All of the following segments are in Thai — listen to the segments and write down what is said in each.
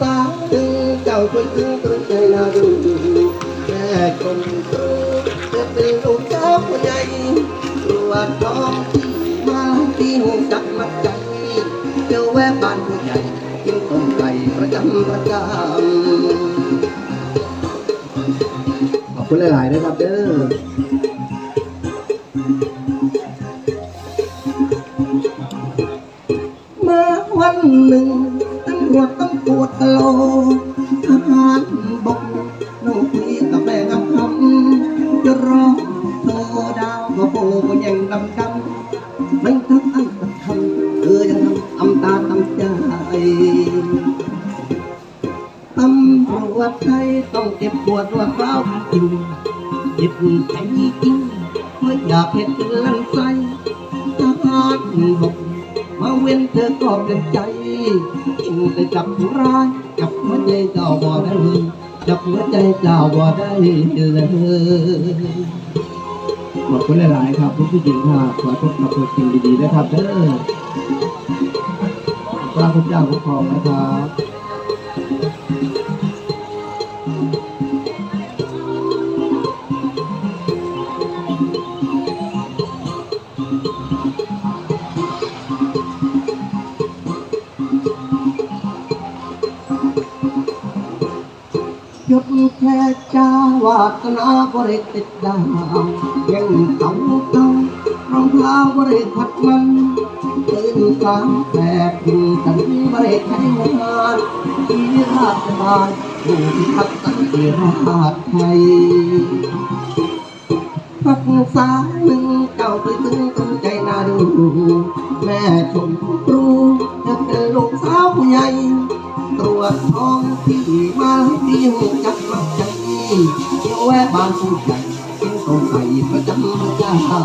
สาวดึงเจ้าช่วยดึงตรงใจนาดูแม่ชมครูจะเป็นลูกเจ้าผู้ใหญ่ตรวจท้องที่มาที่หูจักมัดใจเจ้าแวะบ้านผู้ใหญ่กินต้มไก่ประจำประจำขอบคุณหลายๆนะครับเด้อมาวันหนึ่ง ต้องปวดกะโหลกทหารบกน้องพีกับแม่กับคำจะรอโตดาวก็โบก็ยังดำดำไม่ทักไอ้ตักทำเธอยังทำอำตาตำใจตำรวจไทยต้องเจ็บปวดรวดร้าวจริงเจ็บใจจริงไม่อยากเห็นลันไส้ทหารบกมาเว้นเธอก็เป็นใจ ยิ่งไปจับผู้ร้ายจับหัวใจเจ้าบ่ได้เลยจับหัวใจเจ้าบ่ได้เลยขอบคุณหลาย ๆ ครับทุกผู้หญิงครับขอพบกับตัวจริงดี ๆ นะครับเด้อพระคุณเจ้าคุ้มครองนะครับ หยุดแค่จ้าวาสนาบริติดดาวยังเก่าเก่ารองเท้าบริขัดมันตื่นสามแปดดินกันบริใช้งานที่ราชบาลผู้พิทักษ์สันติราชไทยพักษาหนึ่งเจ้าไปถึงต้นใจนาดู แม่ชมครูจะเป็นลูกสาวผู้ใหญ่ วจท้องที่มาที่หูจักมักใจเที่ยวแวะบ้านผู้ใหญ่กินต้มไก่ประจำประจำมา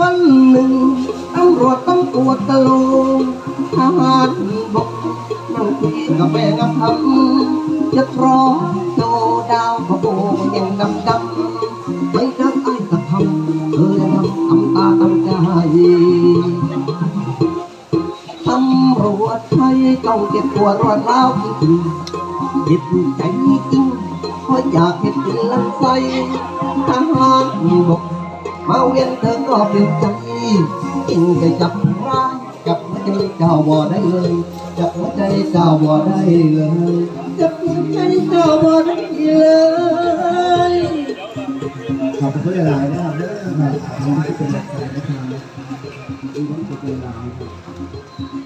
วันหนึ่งตำรวจต้องตรวจตะโลงทหารบกนั่งคุยกับแม่กับ ตาตำใจตำรวจไทยต้องเก็บตัวรอดร้าวจริงเจ็บใจจริงเพราะอยากเห็นเป็นลำไส้ทหารบกมาเวียนเธอก็เป็นใจจริงจะจับร้ายจับหัวใจเจ้าบ่ได้เลยจับหัวใจเจ้าบ่ได้เลยจับหัวใจเจ้าบ่ได้เลยขอบคุณหลายนะครับ เด้อครับขอบคุณที่เป็นกำลังใจนะครับดีมากเป็นหลายครับ